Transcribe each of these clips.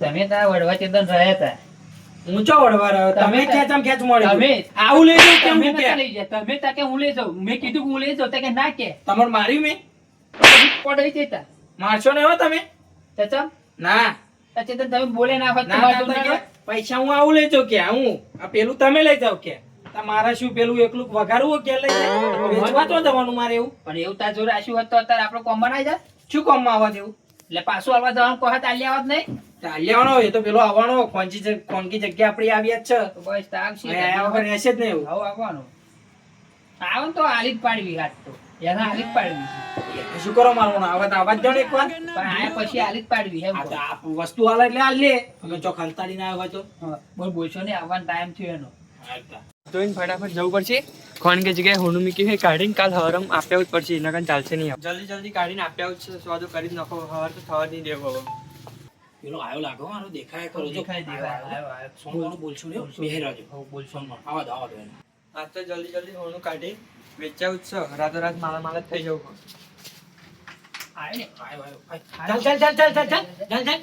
તમે ત્યાં વડવા ચેતન રહ્યા હતા. ઊંચો વડવા રહ્યો? તમે તમે તમ ખેંચ મળે તમે- આવું લઈ જાવ કેમ? લઈ ગયા. તમે ત્યાં કે હું લઈ જાઉં. મેં કીધું કે હું લઈ જાઉં. તા કે ના કે. તમારે માર્યું મેં? પડાઈ જતા મારશો ને હો તમે? તો ના. ચેતન તમે બોલે ના હોય તો કે પૈસા હું આવું લઈ જાઉં કે? હું? આ પેલું તમે લઈ જાવ કે? મારા શું પેલું એકલું વઘારવું કે લઈ વેચવા તો જવાનું મારે એવું? પણ એવું તાર જોડે આશુ હોત તો અત્યારે આપણો કોમ બનાવી જાય? શું કામમાં આવવા દેવું એટલે પાછું આવવા જવાનું કહે તાલી આવત નહીં? ચાલ્યાવાનો એ તો પેલો આવવાનો ખોંચી જગ- જગ્યા આપણી આવ્યા જ છે. તો બસ હવે આયા વગર રહેશે જ નહીં એવું. આવું આવવાનો. આવો તો આલી જ પાડવી હાથ તો. એના આલી જ પાડવી છે. શું કરો મારું આવા તો આવા જ જાઓ ને પણ આયા પછી આલી જ પાડવી હે આ વસ્તુ હાલે એટલે હાલ લે. અમે જો હંતાડીને આવ્યા હોય તો. બોલ બોલશો ને આવવાનો ટાઈમ થયો એનો. જોઈને ફટાફટ જવું પડશે. કોણ કે જગ્યાએ હોનું મૂકી હોય કાઢીને કાલ હવારમ આપ્યા જ પડશે એના કારણે ચાલશે નહીં જલ્દી જલ્દી કાઢીને આપ્યા જ છે સ્વાદો કરી જ નાખો. હવાર તો થવા જ નહીં દેવો હવે. પેલો આવ્યો લાગો આનો દેખાય ખરો. જો દેખાય દેવાય આવ્યો સોમવાર બોલશું ને મેહર આવજો હો બોલશું. માં આવા દો આવા દો એને. તો જલ્દી જલ્દી હોનું કાઢી વેચ્યા ઉત્સવ. રાતોરાત મારા મારા થઈ જવું પડે ચાલ ચાલ ચાલ ચાલ ચાલ ચાલ. ચાલ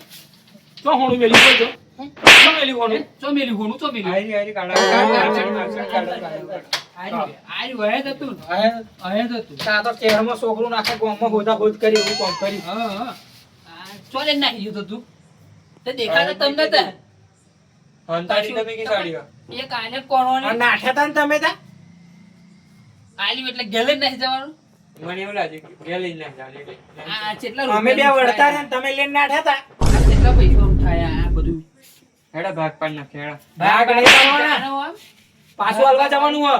તો? હોનું મેલી બોલજો તો મેલી હોનું તો મેલી હોનું તો મેલી આરી આરી કાઢા કાઢા કાઢા આરી હતું વહે વહે હતું. તા તો કેરમાં છોકરું નાખે ગોમમાં હોદા હોદ કરી એવું કોમ કરી હા હા. ચોલે નાખી દીધું તું. તે દેખાતા તમને તા? હંતાડી તમે કે કાઢ્યો એક આને કોણોને? આ નાઠ્યા તા ને તમે તા આલ્યું એટલે ગેલે જ જવાનું. મને એવું લાગે કે ઘેર લઈને ના જાવ એટલે. આ કેટલા અમે બે વળતા ને તમે લઈને નાઠ્યા તા કેટલા પૈસાનું થાય આ બધું. હેડા ભાગ પાડ નાખે હેડા. ભાગ નહીં પાડવાના. આનો આમ પાછું હાલવા જવાનું હો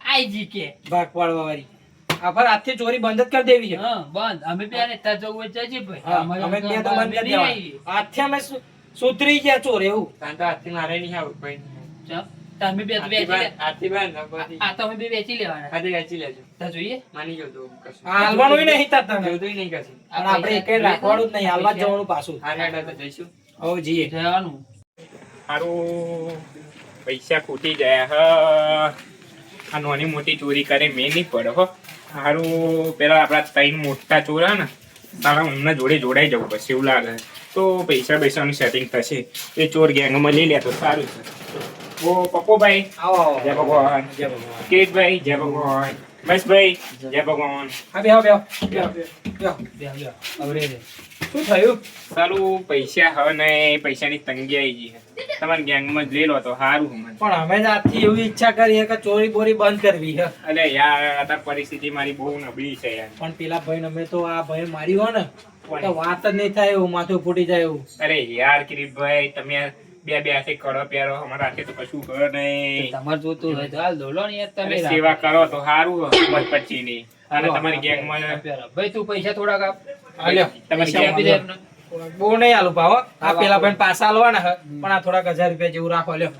આઈ જી કે. ભાગ પાડવા વાળી. આ આજથી ચોરી બંધ જ કરી દેવી છે. હા બંધ. અમે બે ને ત્યાં જવું જજે ભાઈ. અમે બે તો બંધ કરી દેવા આજથી અમે સુધરી ગયા ચોર એવું. તાન તો હાથથી મારે નહીં આવું ભાઈ. તમે બે તો વેચી લે બાંધ- હાથથી બાંધ ને પછી આ તો અમે બે વેચી લેવાના. હાથે વેચી લેજો. તા જોઈએ. માની જાવ તો કશું હાલવાનું નહીં તા તમે. જોતું નહીં કશું આપણે એકે રાખવાનું જ નહીં. હાલવા જવાનું પાછું. હારે હેડા તો જઈશું. હો જઈએ. જવાનું. હારું. પૈસા ખૂટી ગયા હ. આ નાની મોટી ચોરી કરે મેં નહીં પડે હો. હારું પેલા આપણા ત્રણ મોટા ચોર હે ને તારા એમના જોડે જોડાઈ જવું પડશે એવું લાગે. તો પૈસા પૈસાનું સેટિંગ થશે. એ ચોર ગેંગમાં લઈ લે તો સારું છે. ઓ પપ્પોભાઈ. ભાઈ આવો. જય ભગવાન. જય ભગવાન. કિરીટભાઈ જય ભગવાન. મહેશભાઈ જય ભગવાન હા બેહો બેહો બેહો બેહો બે બે અવરે રે શું થયું સારું પૈસા હવે ને પૈસાની તંગી આવી ગઈ તમારા ગેંગમાં જ લઈ લો તો સારું મને. પણ અમે આજથી એવી ઈચ્છા કરી કે ચોરી બોરી બંધ કરવી છે. અરે યાર અત્યારે પરિસ્થિતિ મારી બહુ નબળી છે યાર. પણ પેલા ભાઈ અમે તો આ ભાઈ મારી હોય ને તો વાત જ નહીં થાય એવું માથું ફૂટી જાય એવું. અરે યાર કિરીટભાઈ તમે બે બે કરો પહેરો અમારા હાથે તો કશું કરો નહીં. તમારે જોતું હોય તો હાલ દોલો ને તમે સેવા કરો તો સારું પછી ની અને તમારી ગેંગમાં ભાઈ તું પૈસા થોડાક આપ. હાલ્યો. તમે આપી દે. બહુ નહીં આલું ભાવ આ પેલા પણ પાછા આલવાના પણ આ થોડાક હજાર રૂપિયા જેવું રાખો લ્યો.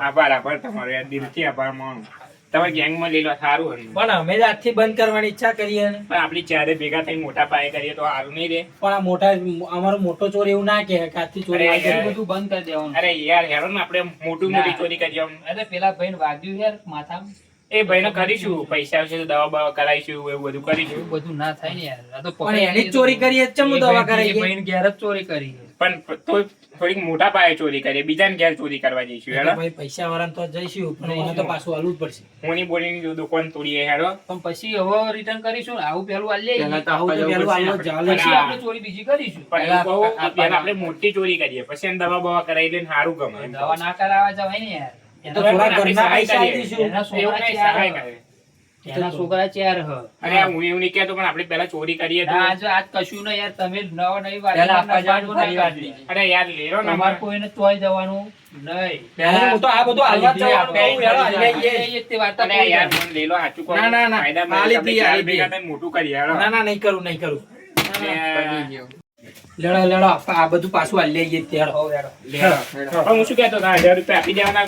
આભાર આભાર તમારો. યાર દિલથી આભાર માનું. તમારી ગેંગમાં લઈ લો સારું હતું. પણ અમે આજથી બંધ કરવાની ઈચ્છા કરીએ ને પણ આપણી ચારે ભેગા થઈ મોટા પાયે કરીએ તો સારું નહીં રે. પણ આ મોટા અમારો મોટો ચોર એવું ના કહે કે આજથી ચોરી બંધ. બધું કરી દેવાનું. અરે યાર હેરો ને આપણે મોટું મોટી ચોરી કરીએ આમ. અરે પેલા ભાઈને વાગ્યું યાર માથામાં. એ ભાઈને કરીશું પૈસા આવશે તો દવા બવા કરાવીશું એવું બધું કરીશું. બધું ના થાય ને યાર. તો પણ એની જ ચોરી કરીએ જ ચમ દવા ભાઈ- કરાવીએ? ભાઈને ઘેર જ ચોરી કરી. પણ તો થોડીક મોટા પાયે ચોરી કરીએ બીજાને ઘેર ચોરી કરવા જઈશું હેડો. ભાઈ પૈસા વાળા તો જઈશું પણ એને તો પાછું હાલવું જ પડશે. હોની બોલીની દુકાન તોડીએ હેડો. પણ પછી હવે રિટર્ન કરીશું આવું પેલું આલી આવું તો પેલું જ છે. આપણે ચોરી બીજી કરીશું. પહેલા આપણે મોટી ચોરી કરીએ પછી એને દવા બવા કરાવી લઈને સારું ગમે. દવા ના કરાવવા જવાય ને યાર. તો થોડા ઘરના પૈસા આપીશું. એના ચાર સહાય કરે. એના છોકરા ચાર હ. અરે હું એવું નહીં કહેતો પણ આપણે પહેલા ચોરી કરીએ તો. આજ આજ કશું ન યાર તમે નવા નહીં પહેલા આપવા જવાનું વાર વાળી અરે યાર લેરો ને તમારે કોઈને તોય જવાનું નહીં. પહેલા હું તો આ બધું હાલવા જ જવાનું આપણે કહું, હેડો, હાલી આવીએ. એ જ તે વાર્તા અરે યાર મને લેલો સાચું કહું. ના, ના, ના. દી, મોટું કરી ના ના નહીં કરું નહીં કરું. લેડો લેડા આ બધું પાછું આ લઈ જઈએ તે હોવ યાર પણ હું. શું કહેતો હતા હજાર રૂપિયા આપી દેવાના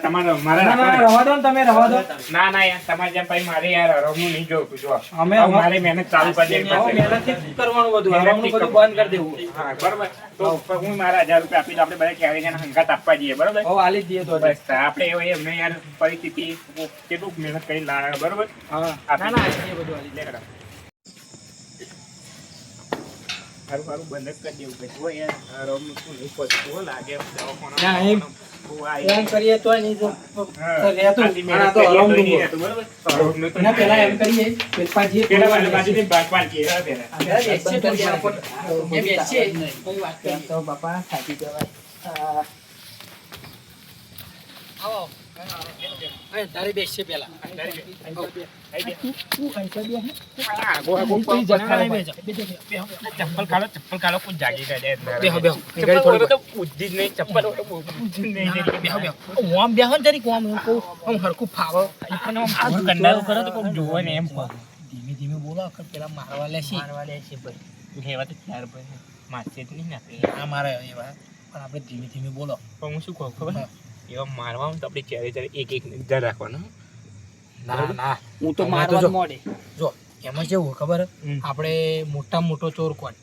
તમારે મારે ના ના રાખવાના? રવા દો તમે રવા દો. ના ના યાર તમારે જેમ ભાઈ મારે યાર હરાવનું નહીં જોતું જો અમે મારે મહેનત ચાલુ કરી દેવી જ કરવાનું બધું હરાવનું બધું બંધ કરી દેવું. હા બરોબર. તો હું મારા હજાર રૂપિયા આપી દઉં આપણે બધા ક્યારે જણા હંગાત આપવા જઈએ બરોબર? હોવ આલી દઈએ તો બસ આપણે એવું એમને યાર પરિસ્થિતિ કેટલું મહેનત કરી લાવે બરોબર? હા. ના ના બધું હાલી લે કરા. હારું હારું બંધ કરી દેવું. પછી હોય યાર રમનું શું નહીં પચતું હો લાગે? દવાખાના કરીએ તો નહીં તો રહેતું. પેલા એમ કરીએ પેલા પેલા થોડું વાળા બાજુથી ભાગ પેલા. તો જ બાપા થાકી જવાય. આ, આવો. અહીં તારે બેસીએ પેલા. આઈ તું તું અહીં તો બેસ. ગયા. આગો આગો તું પગ જખા બનાવે. બેસ. બેસ, બેસ, બેસ. ચપ્પલ કાઢો ચપ્પલ કાઢો કોઈ જાગી કાઢે બેહો, બેહો. ચપ્પલ વગર તો બુદ્ધિ જ નહીં ચપ્પલ બુદ્ધિ નહીં બેહો, બેહો. ઓમ બેહો ને જરીક ઓમ કહું, આમ હરખું ફાવો. પણ આમ કરો તો કોઈ જોવે ને એમ ધીમે ધીમે બોલો આખર પેલા મારવા લેશે મારવા લેશે છે ભાઈ લેવા તો ચાર ભાઈ મારશે જ નહીં ને આ મારે એવા પણ આપણે ધીમે ધીમે બોલો પણ હું શું કહું ખબર હા. એવા મારવા તો આપણે ચારે ચારે એક એક ધ્યાન રાખવાનું ના ના. હું તો મારવા જ મોડે. જો એમાં કેવું ખબર? આપણે મોટા મોટો ચોર કોણ?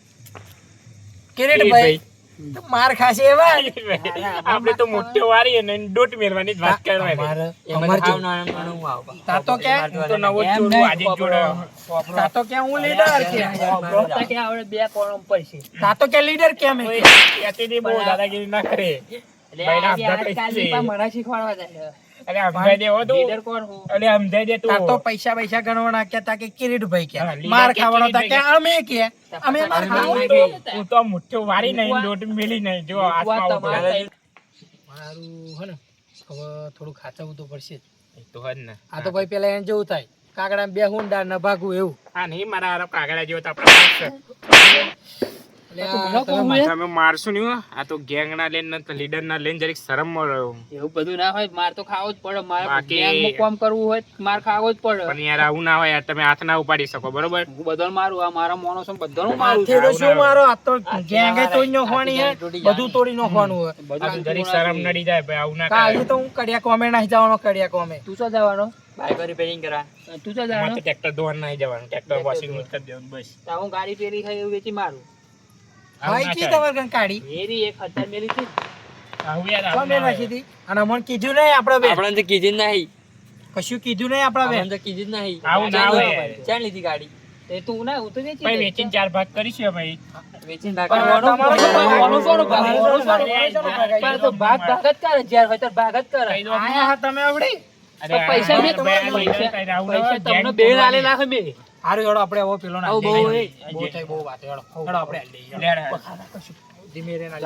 કિરીટ ભાઈ. માર ખાશે એવા આપણે તો મોટો વારી અને દોટ મેરવાની જ વાત કરવાની. અમાર તો જો- તા તો કે તો નવો ચોરું આજે જ જોડાયો. તા તો કે હું લીડર કે? તો કે આવડે બે કોલમ પડશે. તા તો કે લીડર કેમ ઓય, ત્યાંથી બહુ દાદાગીરી ના કરે. પૈસા પૈસા ગણવાના કે તા કે કિરીટભાઈ કે. માર ખાવાનો તા કે અમે કે. અમે માર અમે હું તો- મુઠ્ઠો વારી નહીં દોટ મેલી નહીં. જો મૂકવા હાથમાં ઊભો. તમારે મારું હે ને હવે થોડું ખાચવું તો પડશે. તો હજ ને. આ તો ભાઈ પેલા એને જેવું થાય. કાગડા બે હુંડા ન ભાગવું એવું. હા નહીં મારા કાગડા જેવો તો આપણે મારશે. એટલે તો આ ઘણો તમે મારશું નહીં. આ તો ગેંગ ના લઈને લીડર ના લઈને જરીક શરમ મળ્યો એવું. બધું ના હોય માર તો ખાવો જ પડે. મારે બાકી- કામ કરવું હોય માર ખાવો જ પડે. પણ યાર આવું ના હોય યાર તમે હાથ ના ઉપાડી શકો બરોબર? હું બધો મારું આ મારા માણસો બધાનું મારું હાથે તો શું મારો? આ તો હાથે તોડી નાખવાની હે. બધું તોડી નાખવાનું જરીક શરમ નડી જાય ભાઈ આવું ના કાલે તો હું કડિયા કોમે ના જવાનો કડિયા કોમે. તું શું જવાનો? બાઈક રિપેરિંગ કરવા તું શું જવાનો? ટ્રેક્ટર જવાનું ટ્રેક્ટર વોશિંગ કરી દેવાનું બસ. હું ગાડી પેરી થઈ એવું વેચી મારું. ભાઈ કી કાઢી એરી એક મેલી આવું યાર કોણ અને કીધું નહીં આપડે બે. આપણને તો કીધું નહીં. કશું કીધું નહીં આપડા બે? તો કીધું નહીં. આવું ના હોય. ચાલ લીધી ગાડી. એ તું ના હું તો વેચી ભાઈ વેચીને ચાર ભાગ કરીશું ભાઈ. વેચીને ભાગ? ઓનો ઓનો કોનો કોનો ભાગ? કોનો તો ભાગ? ભાગ? જ કરે જ્યાં હોય ત્યારે ભાગ જ કરે. આયા હા તમે આવડી. પૈસા મેં તમને બે. લાલે મેં હારું જોડો આપણે હવે પેલો ના બહુ. બહુ થઈ બહુ વાત જોડો હેડો આપણે. ધીમે રે ના,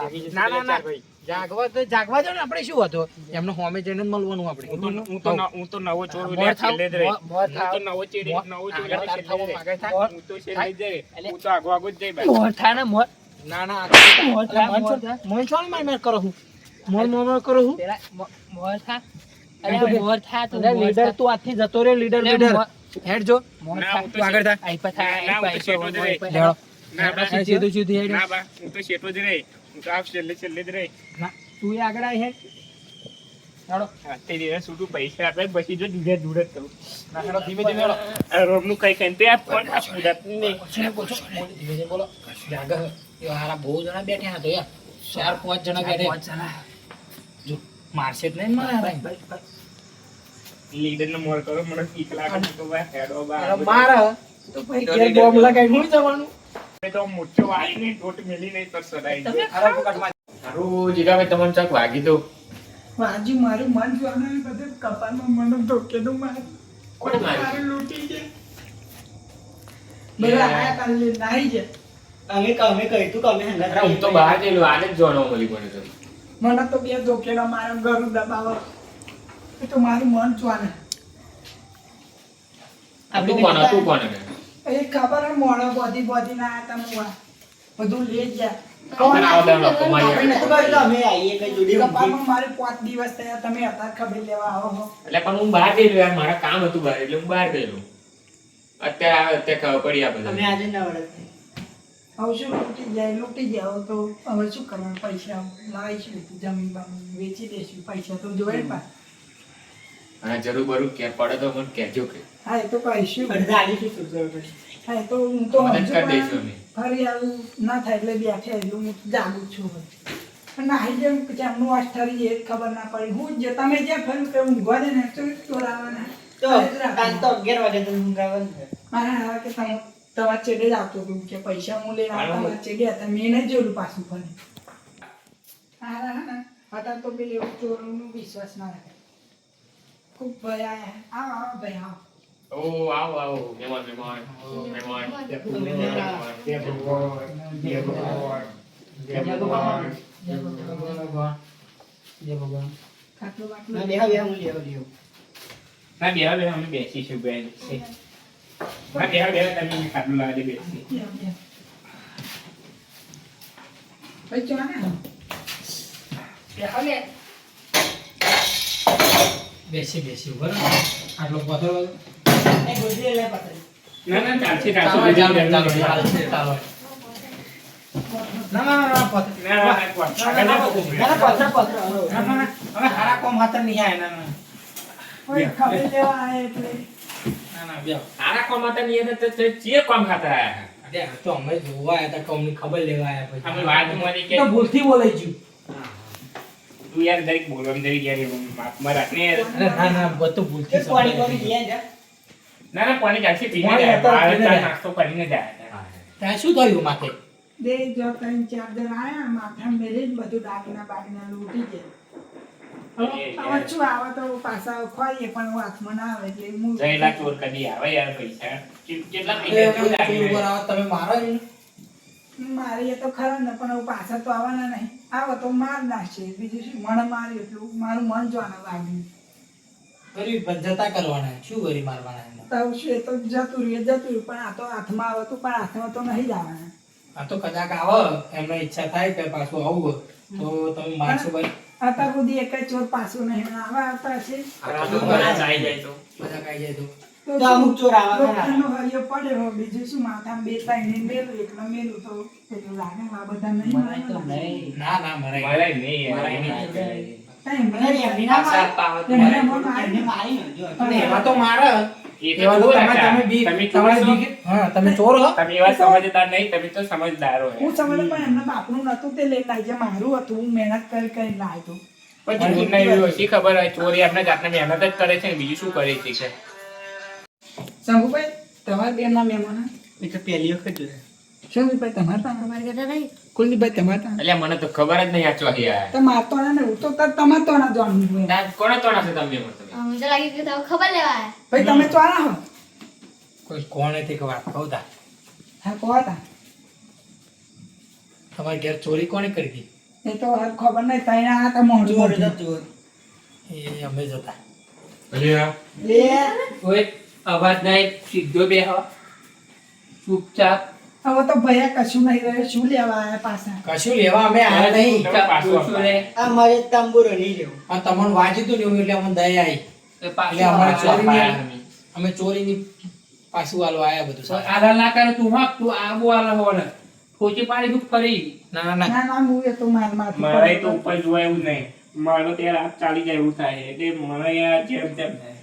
ના ના. જાગવા તો જાગવા જો ને આપણે શું હતો એમને હોમે જઈને મળવાનું આપણે હું તો- હું તો નવો ચોર લે જ રહી. હું તો નવો ચેડી નવો ચોર રહી. માગે થા હું તો છેલ્લે જ જઈ. હું તો આગો આગો જ જઈ ભાઈ. થાય ને મોર ના ના મોન મોર છો- થાય. મોન માર માર કરો હું મોર મોર મોર કરો હું મોર થા અરે મોર થા તો લીડર. તું આજથી જતો રે લીડર લીડર હેડ જો આગળ થા. આઈ પર થાય, ના, આઈ હું પર, તો આઈ શેઠો પર, જ આઈ લેડો. પર. ના, બા. સીધું સીધું હેડ ના, બા. હું તો શેટો જ રહી. હું તો આપ છેલ્લે છેલ્લે જ રહી. ના તું એ આગળ આઈ હેડ પૈસા આપે પછી જો દૂધે દૂધ જ. ના હેડો ધીમે ધીમે હેડો કઈ કઈ તે આ નહીં. બોલો ધીમે ધીમે બોલો જાગર એ હારા બહુ જણા બેઠા હતા યાર ચાર પાંચ જણા બેઠા જો મારશે જ નહીં મારા મારે હારા. લીડરને મોર કરો મને બીક લાગે છે કે ભાઈ હેડો બા. અરે તો ભાઈ કે બોમ્બ લગાઈ હું જવાનું? તો વાળી ને દોટ મેલી નહીં તો સડાઈ જાય. હારા પકડમાં સારું જીગાભાઈ તમને ચક વાગી દો વાજી મારું મન જોવાનું બધું કપાળમાં મને ધોકેલું મારું. કોને માર્યું? મારું લૂટી છે. બધા આયા કાલે નાઈ છે. અમે કમે કહી તું કમે હંગા હું તો બહાર જયેલો આને જ જોણવા મળી મને તો. મને તો બે ધોકેલા મારા ઘર દબાવો. એ તો મારું મન જોવાને. તું કોણ તું કોણ એ ખબર હે મોડો બોધી બોધી ના આયા મુવા. બધું લે જ જા. મારે પાંચ દિવસ તમે હતા ખબર લેવા આવો હો. એટલે પણ હું બહાર જયેલો મારા કામ હતું બહાર એટલે હું બહાર ગયેલો. અત્યારે આવે અત્યારે ખબર પડી આ અમે આજે ના વળે હવે શું લૂંટી જાય લૂંટી જાવ તો હવે શું કરવાનું? પૈસા લાવીશું જમીન વેચી દઈશું પૈસા તો જોયે પા અને જરૂર બરું કે પડે તો મને કહેજો કે. હા એ તો કહીશું શું જરૂર પડશે. હા એ તો હું તો મદદ કરી દઈશું અમે ફરી આવું ના થાય એટલે બેઠે એટલે હું જાગું છું હવે. પણ નાહી જેમ જેમનું અઠારી એ ખબર ના પડી. હું જે તમે જ્યાં ફર્યું કે ઊંઘવા દે ને તો ચોરાવાના તો કાલ તો અગિયાર વાગે તો ઊંઘ આવે મારા હારા કે તમે તમારા ચેડે જ આવતો હતું કે પૈસા હું લઈને આવતા તમારા ચેડે હતા મેં નહીં જોયું પાછું ફરી. હા હા ને અત્યારે તો પેલી એવું ચોરનું વિશ્વાસ ના રાખે. આયા. આવો આવો ભાઈ આવો. ઓ આવો આવો. મહેમાન મહેમાન મહેમાન જય ભગવાન. જય ભગવાન. જય ભગવાન. જય ભગવાન. જય ભગવાન. ખાટલું ના બાટલું બેહા બેહા હું લેવા લેવું ના બેહા બેહા અમે બેસીશું બેન. ના બેહા બેહા તમે ખાટલું લાવી બેસી. ભાઈ ચો ને બેહો લે બેસી બેસી બરાબર? આટલો પથરો? એ ગોદરી લે પાછળ. ના ના ચાલશે ચાલો ચાલશે ચાલો ચાલો ચાલશે, ના ના ના પથરો. ના ના ના કોણ ના ના પથરો. પથરો. ના ના હવે હારા કોમ હાથર નહીં આયા ના ના. ઓય ખબર લેવા આયા એટલે. ના ના બેહો. આના કોમ હતા ને એને તો તો કોમ ખાતા આયા. અરે તો અમે જોવા આયા તા કોમની ખબર લેવા આયા પછી. અમે વાત કે તો ભૂલથી બોલાઈ ગયું. તું યાર દરેક બોલવાનું દરેક યાર માપમાં રાખ ને યાર. ના ના બધું ભૂલથી પાણી પાણી ગયા જા. ના ના પાણી ચાલશે પીને જાય. હતા, બહાર પીને ચા જાય. નાસ્તો કરીને જાય. ત્યાં શું થયું માથે? દે જો ત્રણ ચાર જણ આયા માથા મેલી બધું દાગીના બાગીના લૂંટી ગયા. હવે હવે શું આવે તો પાછા ખોઈએ પણ હાથમાં ના આવે એટલે હું જયેલા ચોર કદી આવે યાર પૈસા? કેટલા પૈસા તમે મારો મારી એ તો ખરા ને પણ પાછા તો આવવાના નહીં. આવો તો માર નાખશે બીજું શું? મને માર્યું એટલું. મારું મન જોવાનું લાગ્યું ફરી જતા કરવાના. શું કરી મારવાના તો શું એ તો જતું રહ્યું જતું રહ્યું. પણ આ તો હાથમાં આવે તો પણ હાથમાં તો નહીં જ આવવાના આ તો કદાચ આવો. એમને ઈચ્છા થાય કે પાછું આવું તો તમે મારશો ભાઈ. અત્યાર સુધી એક જ ચોર પાછું નહીં આવા. આવતા છે આ તો ઘરે જ જાય તો બધા કાંઈ જાય તો. તો અમુક ચોર આવા બીજું શું? બે ત્રણ મેલું એકલો મેલું તો. પેલું લાગે આ બધા નહીં ના ના મરાય. નહીં મરાય એમની. એમને તો મારે. તમે ચોર હા તમે ચોર હો તમે એવા સમજદાર નહીં તમે તો સમજદાર હો. હું સમજ પણ એમના બાપનું નતું તે લઈને આવી મારું હતું હું મહેનત કરી કરી લાવ્યો. પણ એવી ખબર હોય? ચોરી આપણે જાતને મહેનત જ કરે છે બીજું શું કરે છે કે? શંભુભાઈ તમારા બેનના મહેમાન એ તો પહેલી વખત જોયા. શંભુભાઈ તમારા ત્યાં કુલદીપભાઈ તમારા ત્યાં એટલે મને તો ખબર જ નહીં આ ચોરી આયા. તો મારતો ને હું તો તાર તમારે તો ના જાણવું હોય. ના, કોને તોડા છે તમે તો લાગી કે તમે ખબર લેવા ભાઈ તમે ચોરા હો? કોઈ કોણે હતી કે વાત? કહું તા. હા કહો તા. તમારે ઘેર ચોરી કોણે કરી હતી? એ તો હાલ ખબર નહીં તઈ ના તો મોઢું મોઢું. એ અમે જતા. અલ્યા. લે કોઈ અવાજ નહીં સીધો બેહો. ચૂપચાપ. હવે તો ભૈયા કશું નહીં રહ્યું. શું લેવા આયા પાછા? કશું લેવા અમે આવ્યા નહીં. તમે પાછું બોલશો રે. આ તમને વાંચ્યું તો ને એટલે અમને દયા આવી એટલે અમારે ચોરી અમે. ચોરી ચોરીની પાછું વાલો આયા બધું. આલા ના કરે તું હા તું આબુ આલા હો ને ખોચી પાડી તું ફરી. ના ના ના. ના હું એ તો માર માર મારે તો ઉપર જોવા એવું નહીં. મારો ત્યારે હાથ ચાલી જાય એવું થાય. એટલે મને યાર જેમ તેમ થાય.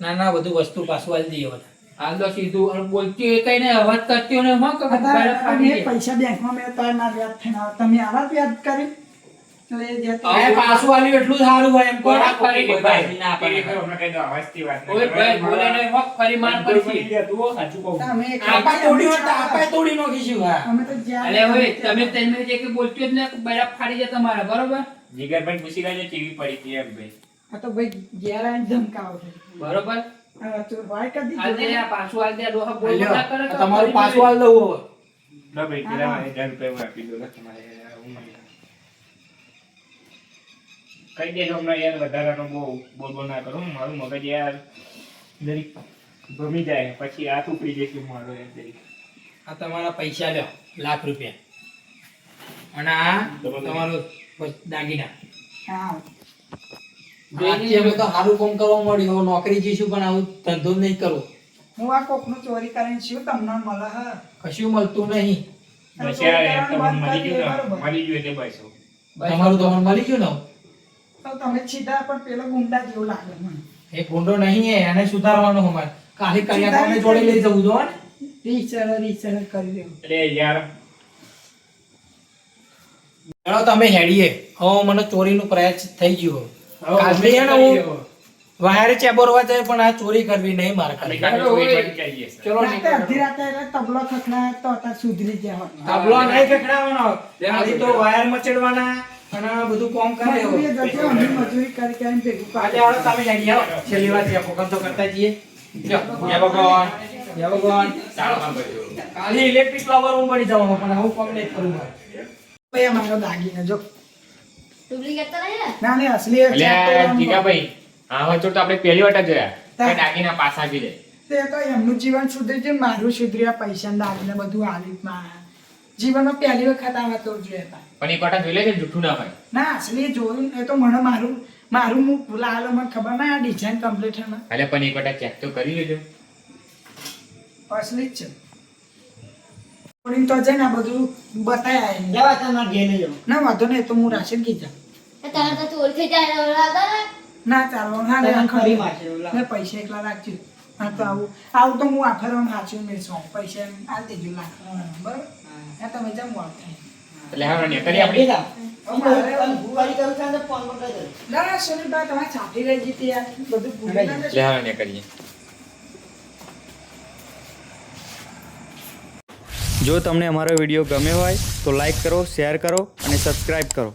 ના ના બધું વસ્તુ પાછું આલી દઈએ બધા હાલ તો સીધું અને બોલતી એ કઈ ને અવાજ કરતી ને હા. પૈસા બેંકમાં મેં તાર ના વ્યાજ થઈને તમે આવા વ્યાજ કરી એટલે જે તે- પાછું આલ્યું એટલું સારું હોય એમ કહો. ફરી ભાઈ ના ગયા પડે. હમણાં કઈ તો અવાજથી વાત નહીં. ઓય ભાઈ બોલે નહીં હોક ફરી માર કોઈ પડશે બની જતું હો, સાચું કહું. તમે આપા તોડી હોય તો તોડી નાખીશું હા અમે તો અલે હવે તમે તેમને જે કે બોલતી જ ને બરફ ફાડી જાય તમારા બરોબર જીગરભાઈ પૂછી લેજો કેવી પડી હતી એમ ભાઈ આ તો ભાઈ ઘેર. આવીને ધમકાવો છો. બરોબર પાછું હાલ આ દઉં હવે. દેજો હમણાં યાર વધારાનો બહુ બોલ બોલ ના કરો. મારું મગજ યાર ભમી જાય પછી હાથ ઉપડી જશે મારો યાર જરીક આ તમારા પૈસા લ્યો લાખ રૂપિયા. અને આ તમારો દાગીના. હા. આજથી અમે તો સારું કામ કરવા મળ્યું. હવે નોકરી જઈશું પણ આવું ધંધો નહીં કરવો હું આ કોકનું ચોરી કરીને શું તમને મળે હે? કશું મળતું નહીં. તમારું તો મળી ગયું ને તો તમે સીધા પણ પેલો ગુંડા જેવું લાગે મને. એ ગુંડો નહીં એને સુધારવાનો અમારે કાલે કન્યાકોને જોડે લઈ જવું જો ને? રીસર રીસર કરી દેવું. એટલે યાર. તમે હેડીએ. હવે મને ચોરીનો પ્રયાસ થઈ ગયો. કાલથી હે ને હું દેવો. ચેબોરવા જાય પણ આ ચોરી કરવી નહીં મારે. ચલો અડધી રાતે તબલો ખખડાય તો અત્યારે સુધરી જાય. તબલો નહીં ખખડાવવાનો. ખાલી તો વાયર મચડવાના અને બધું કોમ કરે મજૂરી કરી કરીને ભેગું આજે આવો તમે જાગી આવો. છેલ્લી વાર ત્યાં તો કરતા જઈએ. જો જય ભગવાન જય ભગવાન. ઇલેક્ટ્રિક ફ્લાવર હું બની જવાનું પણ હું કોમ નહીં કરું. ભાઈ અમારો દાગીનો જો. ડુપ્લિકેટ તો નહીં ને? ના ને અસલી એ એટલે જીગાભાઈ આવા ચોર તો આપણે પહેલી વાર જોયા. કે દાગીના પાસા આપી જાય તે તો એમનું જીવન સુધરી જાય મારું સુધર્યા પૈસા દાગીને બધું આલિતમાં જીવનમાં પહેલી વખત આવા તો જોયા પણ એક વખત જોઈ લે કે જૂઠું ના હોય. ના અસલી જોયું એ તો મને મારું મારું મુખ લાલો મને ખબર ના આ ડિઝાઇન કમ્પ્લીટ છે એટલે પણ એક વખત ચેક તો કરી લેજો. અસલી જ છે. તો જઈને આ બધું બતાયા ના વાંધો નહીં તો હું રાશિદ કીધા એ તને તો ચોરી જાય ને. ચાલો હા ને ખરી. ને પૈસા એકલા રાખજો. હા તો આવું. આવું તો હું આખરમાં સાચું મેળશું પૈસા એમ આ દેજો લાખ બરાબર? હા. તમે જેમ વળતા એટલે હા ને કરી આપણે ના શનિ બા તમારે છાપી રહી જતી બધું ભૂલી ને કરીએ. જો તમને અમારો વીડિયો ગમ્યો હોય તો લાઈક કરો શેર કરો અને સબસ્ક્રાઈબ કરો.